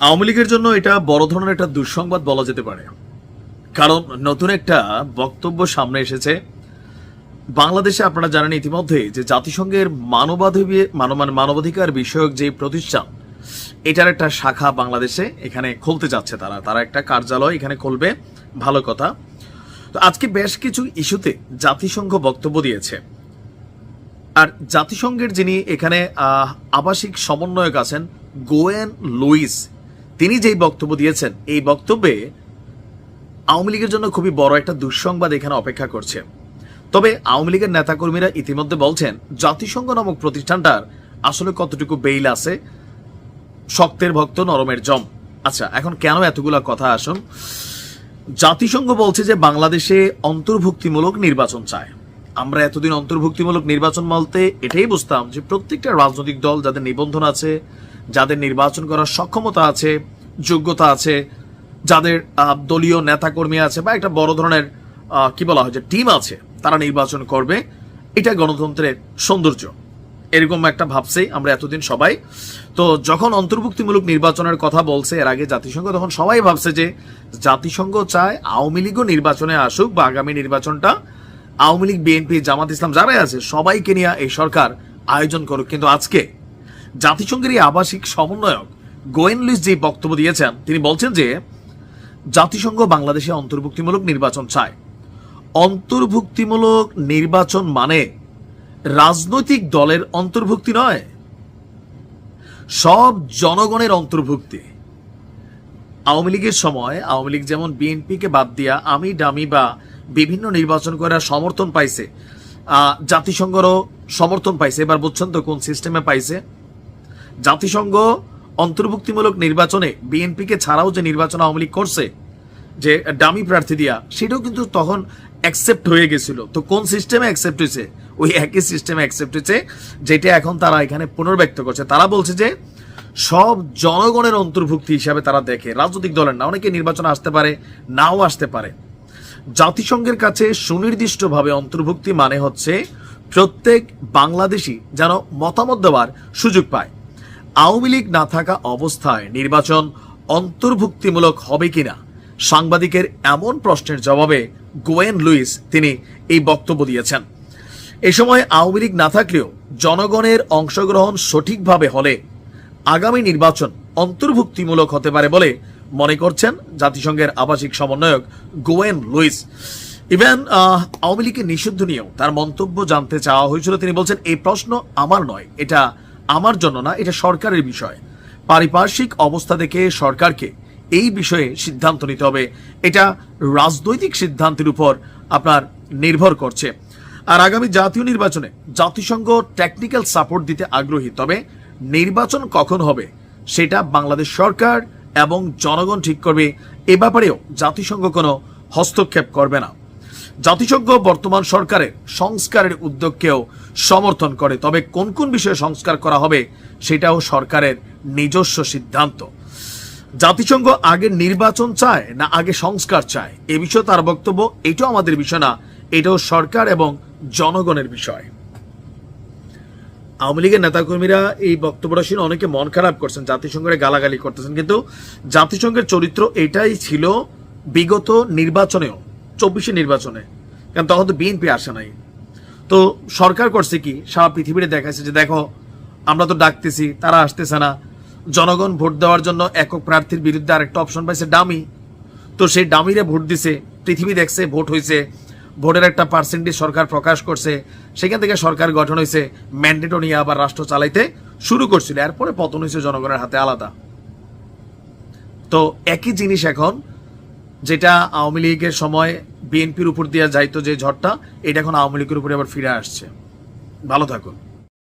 আওয়ামী লীগের জন্য এটা বড় ধরনের একটা দুঃসংবাদ বলা যেতে পারে। কারণ নতুন একটা বক্তব্য সামনে এসেছে। বাংলাদেশে আপনারা জানেন ইতিমধ্যে যে জাতিসংঘের মানবাধিবী, মানব- মানবাধিকার বিষয়ক যে প্রতিষ্ঠান, এটার একটা শাখা বাংলাদেশে এখানে খুলতে যাচ্ছে তারা। তারা একটা কার্যালয় এখানে খুলবে। ভালো কথা। তো আজকে বেশ কিছু ইস্যুতে জাতিসংঘ বক্তব্য দিয়েছে। আর জাতিসংঘের যিনি এখানে আবাসিক সমন্বয়ক আছেন গোয়েন লুইস তিনি যেই বক্তব্য দিয়েছেন, এই বক্তব্যে আওয়ামী লীগের জন্য খুবই বড় একটা দুঃসংবাদ এখানে অপেক্ষা করছে। তবে আওয়ামী লীগের নেতাকর্মীরা ইতিমধ্যে বলছেন, জাতিসংঘ নামক প্রতিষ্ঠানটার আসলে কতটুকু বেইল আছে? শক্তের ভক্ত, নরমের জম। আচ্ছা এখন কেন এতগুলা কথা আসুন জাতিসংঘ বলছে যে বাংলাদেশে অন্তর্ভুক্তিমূলক নির্বাচন চায়। আমরা এতদিন অন্তর্ভুক্তিমূলক নির্বাচন বলতে এটাই বুঝতাম যে প্রত্যেকটা রাজনৈতিক দল যাদের নিবন্ধন আছে যাদের নির্বাচন করার সক্ষমতা আছে, যোগ্যতা আছে, যাদের দলীয় নেতাকর্মী আছে বা একটা বড় ধরনের কি বলা হয় যে টিম আছে, তারা নির্বাচন করবে, এটা গণতন্ত্রের সৌন্দর্য। এরকম একটা ভাবছেই আমরা এতদিন সবাই। তো যখন অন্তর্ভুক্তিমূলক নির্বাচনের কথা বলছে, এর আগে জাতিসংঘ, তখন সবাই ভাবছে যে জাতিসংঘ চায় আওয়ামী লীগও নির্বাচনে আসুক বা আগামী নির্বাচনটা আওয়ামী লীগ, বিএনপি, জামাত ইসলাম যারাই আছে, সবাইকে নিয়ে এই সরকার আয়োজন করুক। কিন্তু আজকে জাতিসংঘের এই আবাসিক সমন্বয়ক গোয়েন লুইস যে বক্তব্য দিয়েছেন, তিনি বলছেন যে জাতিসংঘ বাংলাদেশে অন্তর্ভুক্তিমূলক নির্বাচন চায়। অন্তর্ভুক্তিমূলক নির্বাচন মানে রাজনৈতিক দলের অন্তর্ভুক্তি নয়, সব জনগণের অন্তর্ভুক্তি। আওয়ামী লীগের সময় আওয়ামী লীগ যেমন বিএনপিকে বাদ দিয়া আমি ডামি বা বিভিন্ন নির্বাচন করার সমর্থন পাইছে জাতিসংঘরও সমর্থন পাইছে। এবার বুঝছেন তো কোন সিস্টেমে পাইছে। জাতিসংঘ অন্তর্ভুক্তিমূলক নির্বাচনে বিএনপিকে ছাড়াও যে নির্বাচন আওয়ামী লীগ করছে, যে ডামি প্রার্থী দিয়া, সেটাও কিন্তু তখন অ্যাকসেপ্ট হয়ে গেছিল। তো কোন সিস্টেমে অ্যাকসেপ্ট হয়েছে? ওই একই সিস্টেমে অ্যাকসেপ্ট হয়েছে, যেটা এখন তারা এখানে পুনর্ব্যক্ত করছে। তারা বলছে যে সব জনগণের অন্তর্ভুক্তি হিসাবে তারা দেখে, রাজনৈতিক দলের না। অনেকে নির্বাচনে আসতে পারে, নাও আসতে পারে। জাতিসংঘের কাছে সুনির্দিষ্টভাবে অন্তর্ভুক্তি মানে হচ্ছে প্রত্যেক বাংলাদেশি যেন মতামত দেওয়ার সুযোগ পায়। আওয়ামী লীগ না থাকা অবস্থায় নির্বাচন অন্তর্ভুক্তিমূলক হবে কিনা? সাংবাদিকের এমন প্রশ্নের জবাবে গোয়েন লুইস তিনি এই বক্তব্য দিয়েছেন। এ সময় আওয়ামী লীগ না থাকলেও জনগণের অংশগ্রহণ সঠিকভাবে হলে আগামী নির্বাচন অন্তর্ভুক্তিমূলক হতে পারে বলে মনে করছেন জাতিসংঘের আবাসিক সমন্বয়ক গোয়েন লুইস। ইভেন আওয়ামী লীগের নিষিদ্ধ নিয়েও তার মন্তব্য জানতে চাওয়া হয়েছিল। তিনি বলছেন, এই প্রশ্ন আমার নয়, এটা আমার জন্য না, এটা সরকারের বিষয়। পারিপার্শ্বিক অবস্থা দেখে সরকারকে এই বিষয়ে সিদ্ধান্ত নিতে হবে। এটা রাজনৈতিক সিদ্ধান্তের উপর আপনার নির্ভর করছে। আর আগামী জাতীয় নির্বাচনে জাতিসংঘ টেকনিক্যাল সাপোর্ট দিতে আগ্রহী, তবে নির্বাচন কখন হবে সেটা বাংলাদেশ সরকার এবং জনগণ ঠিক করবে। এ ব্যাপারেও জাতিসংঘ কোনো হস্তক্ষেপ করবে না। জাতিসংঘ বর্তমান সরকারের সংস্কারের উদ্যোগকেও সমর্থন করে, তবে কোন কোন বিষয়ে সংস্কার করা হবে সেটাও সরকারের নিজস্ব সিদ্ধান্ত। জাতিসংঘ আগে নির্বাচন চায় না আগে সংস্কার চায়? এ বিষয়ে তার বক্তব্য, এটাও আমাদের বিষয় না, এটাও সরকার এবং জনগণের বিষয়। আওয়ামী লীগের নেতাকর্মীরা এই বক্তব্যটা শুনে অনেকে মন খারাপ করছেন, জাতিসংঘের গালাগালি করতেছেন, কিন্তু জাতিসংঘের চরিত্র এটাই ছিল বিগত নির্বাচনেও। চব্বিশে নির্বাচনে, কারণ তখন তো বিএনপি আসে নাই। তো সরকার করছে কি, সারা পৃথিবীতে দেখাচ্ছে যে দেখো, আমরা তো ডাকতেছি, তারা আসতেছে না। জনগণ ভোট দেওয়ার জন্য একক প্রার্থীর বিরুদ্ধে আরেকটা অপশন পাইছে ডামি। তো সেই ডামিরে ভোট দিছে, পৃথিবী দেখছে, ভোট হয়েছে ভোটের একটা পার্সেন্টেজ সরকার প্রকাশ করছে। সেখান থেকে সরকার গঠন হয়েছে ম্যান্ডেটও নিয়ে আবার রাষ্ট্র চালাইতে শুরু করছিল। এরপরে পতন হয়েছে জনগণের হাতে আলাদা। তো একই জিনিস এখন যেটা আওয়ামী লীগের সময় বিএনপির উপর দিয়ে যাইতো যে ঝড়টা, এটা এখন আওয়ামী লীগের উপরে আবার ফিরে আসছে। ভালো থাকুন।